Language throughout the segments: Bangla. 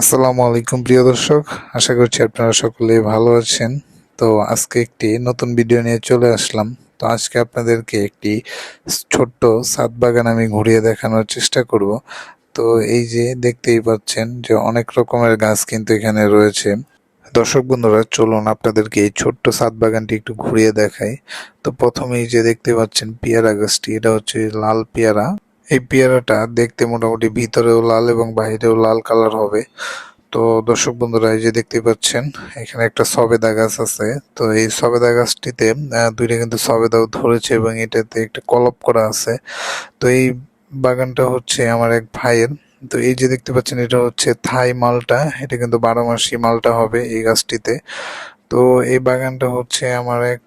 আসসালামু আলাইকুম, প্রিয় দর্শক। আশা করছি আপনারা সকলে ভালো আছেন। তো আজকে একটি নতুন ভিডিও নিয়ে চলে আসলাম। তো আজকে আপনাদেরকে একটি ছোট্ট সাত বাগান আমি ঘুরিয়ে দেখানোর চেষ্টা করব। তো এই যে দেখতেই পাচ্ছেন যে অনেক রকমের গাছ কিন্তু এখানে রয়েছে। দর্শক বন্ধুরা, চলুন আপনাদেরকে এই ছোট্ট সাত বাগানটি একটু ঘুরিয়ে দেখাই। তো প্রথমেই যে দেখতে পাচ্ছেন, পেয়ারা গাছটি, এটা হচ্ছে লাল পেয়ারা। এই পেয়ারাটা দেখতে মোটামুটি ভিতরেও লাল এবং বাইরেও লাল কালার হবে। তো দর্শক বন্ধুরা, এই যে দেখতে পাচ্ছেন, এখানে একটা সবেদা গাছ আছে। তো এই সবেদা গাছটিতে দুইটা কিন্তু সবেদাও ধরেছে এবং এটাতে একটা কলপ করা আছে। তো এই বাগানটা হচ্ছে আমার এক ভাইয়ের। তো এই যে দেখতে পাচ্ছেন, এটা হচ্ছে থাই মালটা। এটা কিন্তু বারো মাসি মালটা হবে এই গাছটিতে। তো এই বাগানটা হচ্ছে আমার এক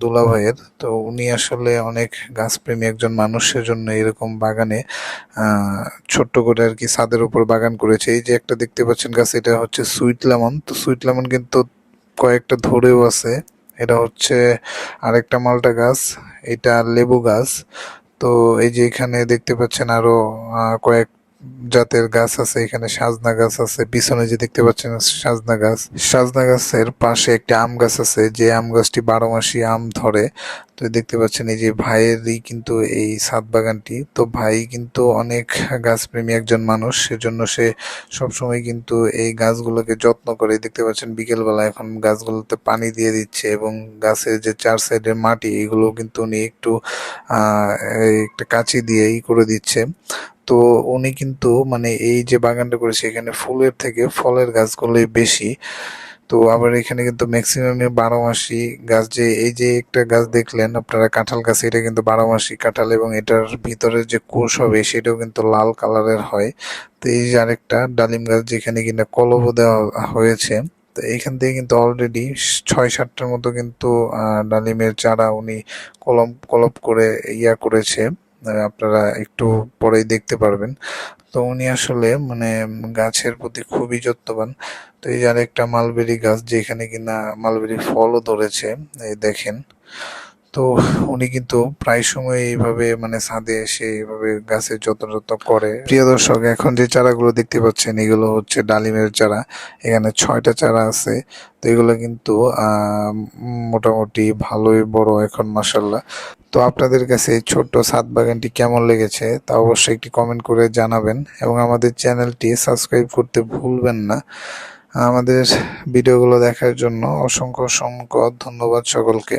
দুলা ভাইয়ের তো উনি আসলে অনেক গাছপ্রেমী একজন মানুষের জন্য এরকম বাগানে ছোট্ট করে আর কি ছাদের উপর বাগান করেছে। এই যে একটা দেখতে পাচ্ছেন গাছ এটা হচ্ছে সুইট লেমন। তো সুইট লেমন কিন্তু কয়েকটা ধরেও আছে। এটা হচ্ছে আরেকটা মালটা গাছ এটা লেবু গাছ। তো এই যে এখানে দেখতে পাচ্ছেন আরও আহ, কয়েক জাতের গাছ আছে, এখানে সাজনা গাছ আছে, পিছনে যে দেখতে পাচ্ছেন সাজনা গাছ। সাজনা গাছের পাশে একটি আম গাছ আছে, যে আম গাছটি বারো মাসি আম ধরে। তো দেখতে পাচ্ছেন এই যে ভাইয়েরই কিন্তু এই সাত বাগানটি। তো ভাই কিন্তু অনেক গাছপ্রেমী একজন মানুষ, সেজন্য সে সবসময় কিন্তু এই গাছগুলোকে যত্ন করে, দেখতে পাচ্ছেন বিকেলবেলা এখন গাছগুলোতে পানি দিয়ে দিচ্ছে এবং গাছের যে চার সাইডের মাটি, এগুলো কিন্তু উনি একটু একটা কাঁচি দিয়ে ই করে দিচ্ছে। তো উনি কিন্তু মানে এই যে বাগানটা করেছে, এখানে ফুলের থেকে ফলের গাছগুলোই বেশি। তো আবার এখানে কিন্তু ম্যাক্সিমামে বারো মাসি গাছ যে, এই যে একটা গাছ দেখলেন আপনারা, কাঁঠাল গাছ, এটা কিন্তু বারো মাসি কাঁঠাল এবং এটার ভিতরে যে কোষ হবে সেটাও কিন্তু লাল কালারের হয়। তো এই যে আরেকটা ডালিম গাছ যেখানে কিনা কলবও দেওয়া হয়েছে। তো এখান থেকে কিন্তু অলরেডি ছয় সাতটার মতো কিন্তু ডালিমের চারা উনি কলম, কলপ করে ইয়া করেছে। আপনারা একটু পরেই দেখতে পারবেন। তো উনি আসলে মানে গাছের প্রতি খুবই যত্নবান তো এই যে আরেকটা মালবেরি গাছ যেখানে কিনা মালবেরি ফলও ধরেছে, এই দেখেন। তো উনি কিন্তু প্রায় সময় এইভাবে মানে ছাদে এসে এইভাবে গাছের যত্ন যত্ন করে। প্রিয় দর্শক, এখন যে চারাগুলো দেখতে পাচ্ছেন, এগুলো হচ্ছে ডালিমের চারা। এখানে ছয়টা চারা আছে। তো এগুলো কিন্তু মোটামুটি ভালোই বড় এখন মাসাল্লাহ তো আপনাদের কাছে এই ছোট্ট ছাদ বাগানটি কেমন লেগেছে তা অবশ্যই একটি কমেন্ট করে জানাবেন এবং আমাদের চ্যানেলটি সাবস্ক্রাইব করতে ভুলবেন না। আমাদের ভিডিওগুলো দেখার জন্য অসংখ্য অসংখ্য ধন্যবাদ সকলকে।